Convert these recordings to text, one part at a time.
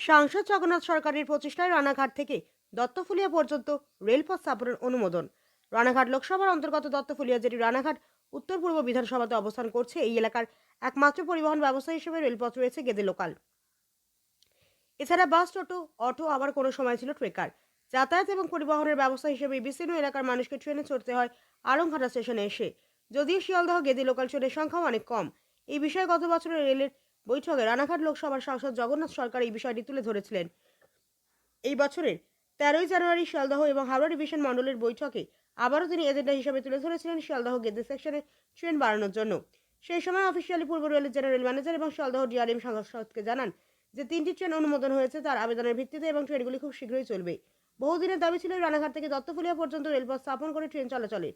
সাংসদ জগন্নাথ সরকারের প্রচেষ্টায় রানাঘাট থেকে দত্তফুলিয়া পর্যন্ত রেলপথ স্থাপনের অনুমোদন। রানাঘাট লোকসভার অন্তর্গত দত্তফুলিয়া যেটি রানাঘাট, উত্তর পূর্ব বিধানসভাতে অবস্থান করছে এই এলাকার একমাত্র পরিবহন ব্যবস্থা হিসেবে রেলপথ রয়েছে গেদে লোকাল। এছাড়া বাস, টোটো, অটো আবার কোনো সময় ছিল ট্রেকার। যাতায়াত এবং পরিবহনের ব্যবস্থা হিসেবে বিস্তীর্ণ এলাকার মানুষকে ট্রেনে চড়তে হয় আলংঘাটা স্টেশনে এসে। যদিও শিয়ালদহ গেদি লোকাল ট্রেনের সংখ্যাও অনেক কম। এই বিষয়ে গত বছরের রেলের বৈঠকে রানাঘাট লোকসভার সাংসদ জগন্নাথ সরকার এই বিষয়টি তুলে ধরেছিলেন। এই বছরের তেরোই জানুয়ারি শিয়ালদহ এবং হাওড়া ডিভিশন মণ্ডলের বৈঠকে আবারও তিনি এজেন্ডা হিসেবে তুলে ধরেছিলেন শিয়ালদহ গেদে সেকশনে ট্রেন বাড়ানোর জন্য। সেই সময় অফিসিয়ালি পূর্ব রেলের জেনারেল ম্যানেজার এবং শিয়ালদহ ডিআরএম সংসদকে জানান যে, তিনটি ট্রেন অনুমোদন হয়েছে তার আবেদনের ভিত্তিতে এবং ট্রেনগুলি খুব শীঘ্রই চলবে। বহুদিনের দাবি ছিল রানাঘাট থেকে দত্তফুলিয়া পর্যন্ত রেলপথ স্থাপন করে ট্রেন চলাচলে।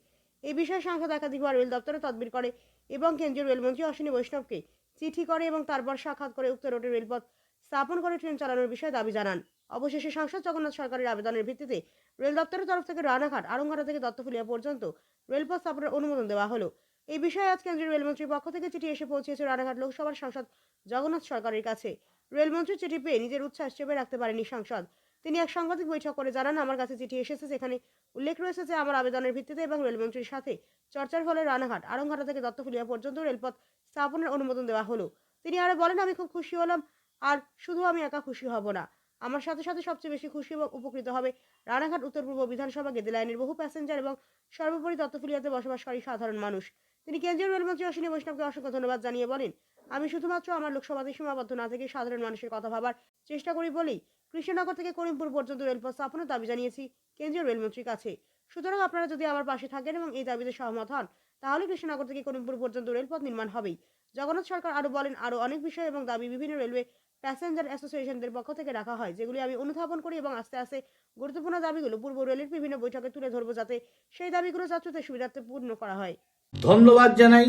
এই বিষয়ে সাংসদ একাধিকবার রেল দপ্তরে তদবির করে এবং কেন্দ্রীয় রেলমন্ত্রী অশ্বিনী বৈষ্ণবকে চিঠি করে এবং তারপর সাক্ষাৎ করে উক্ত রোডে রেলপথ স্থাপন করে ট্রেন চালানোর বিষয়ে দাবি জানান। অবশেষে সাংসদ জগন্নাথ সরকারের আবেদনের ভিত্তিতে রেল দপ্তরের তরফ থেকে রানাঘাট আরংঘাটা থেকে দত্তফুলিয়া পর্যন্ত রেলপথ স্থাপনের অনুমোদন দেওয়া হলো। এই বিষয়ে আজ কেন্দ্রীয় রেলমন্ত্রীর পক্ষ থেকে চিঠি এসে পৌঁছেছে রানাঘাট লোকসভার সাংসদ জগন্নাথ সরকারের কাছে। রেলমন্ত্রীর চিঠি পেয়ে নিজের উচ্ছ্বাস চেপে রাখতে পারেনি সাংসদ। তিনি এক সাংবাদিক বৈঠক করে জানান, আমার কাছে চিঠি এসেছে যেখানে উল্লেখ রয়েছে যে, আমার আবেদনের ভিত্তিতে এবং রেলমন্ত্রীর সাথে চর্চার ফলে রানাঘাট আরংঘাটা থেকে দত্তফুলিয়া পর্যন্ত রেলপথ স্থাপনের অনুমোদন দেওয়া হলো। তিনি আরও বলেন, আমি খুব খুশি হলাম, আর শুধু আমি একা খুশি হব না। আমার সাথে সাথে সবচেয়ে বেশি খুশি এবং উপকৃত হবে রানাঘাট উত্তর পূর্ব বিধানসভা গেদে লাইনের বহু প্যাসেঞ্জার এবং সর্বোপরি দত্তফুলিয়াতে বসবাসকারী সাধারণ মানুষ। তিনি কেন্দ্রীয় রেলমন্ত্রী অশ্বিনী বৈষ্ণবকে অসংখ্য ধন্যবাদ জানিয়ে বলেন, আমি শুধুমাত্র আমার লোকসভাতে সীমাবদ্ধ না থেকে সাধারণ মানুষের কথা ভাবার চেষ্টা করি বলেই কৃষ্ণনগর থেকে করিমপুর পর্যন্ত রেলপথ স্থাপনের দাবি জানিয়েছি কেন্দ্রীয় রেলমন্ত্রীর কাছে। সুতরাং আপনারা যদি আমার পাশে থাকেন এবং এই দাবিতে সহমত হন তাহলে কৃষ্ণনগর থেকে করিমপুর পর্যন্ত রেলপথ নির্মাণ হবেই। জগন্নাথ সরকার আরও বলেন আরও অনেক বিষয় এবং দাবি বিভিন্ন রেলওয়ে প্যাসেঞ্জার অ্যাসোসিয়েশনদের পক্ষ থেকে রাখা হয়, যেগুলি আমি অনুধাবন করি এবং আস্তে আস্তে গুরুত্বপূর্ণ দাবিগুলো পূর্ব রেলের বিভিন্ন বৈঠকে তুলে ধরবো যাতে সেই দাবিগুলো যাত্রীদের সুবিধার্থে পূর্ণ করা হয়। ধন্যবাদ জানাই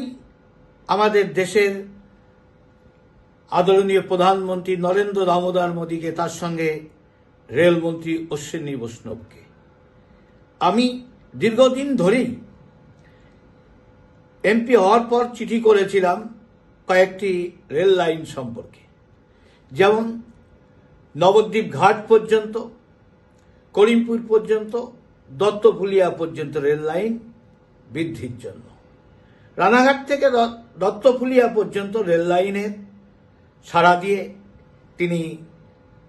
আমাদের দেশের আদরণীয় প্রধানমন্ত্রী নরেন্দ্র দামোদর মোদীকে, তার সঙ্গে রেলমন্ত্রী অশ্বিনী বৈষ্ণবকে। আমি দীর্ঘদিন ধরেই এমপি হওয়ার পর চিঠি করেছিলাম কয়েকটি রেল লাইন সম্পর্কে। যেমন নবদ্বীপ ঘাট পর্যন্ত, করিমপুর পর্যন্ত দত্তফুলিয়া পর্যন্ত রেল লাইন বৃদ্ধির জন্য। রানাঘাট থেকে দত্তফুলিয়া পর্যন্ত রেল লাইনের সাড়া দিয়ে তিনি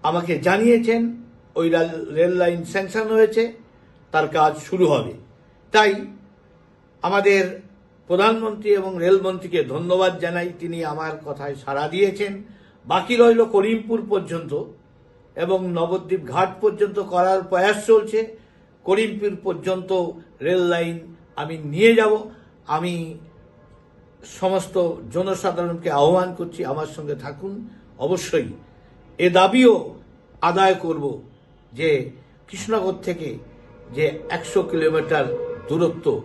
আমাকে জানিয়েছেন, ওই রেল লাইন স্যাংশন হয়েছে, তার কাজ শুরু হবে। তাই আমাদের প্রধানমন্ত্রী এবং রেলমন্ত্রীকে ধন্যবাদ জানাই। তিনি আমার কথায় সাড়া দিয়েছেন। বাকি রইল করিমপুর পর্যন্ত এবং নবদ্বীপ ঘাট পর্যন্ত করার প্রয়াস চলছে। করিমপুর পর্যন্ত রেল লাইন আমি নিয়ে যাব। আমি সমস্ত জনসাধারণকে আহ্বান করছি, আমার সঙ্গে থাকুন। অবশ্যই এ দাবিও আদায় করব যে কৃষ্ণনগর থেকে যে একশো কিলোমিটার দূরত্ব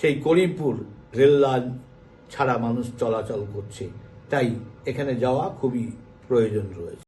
সেই করিমপুর রেল লাইন ছাড়া মানুষ চলাচল করছে। তাই এখানে যাওয়া খুবই প্রয়োজন রয়েছে।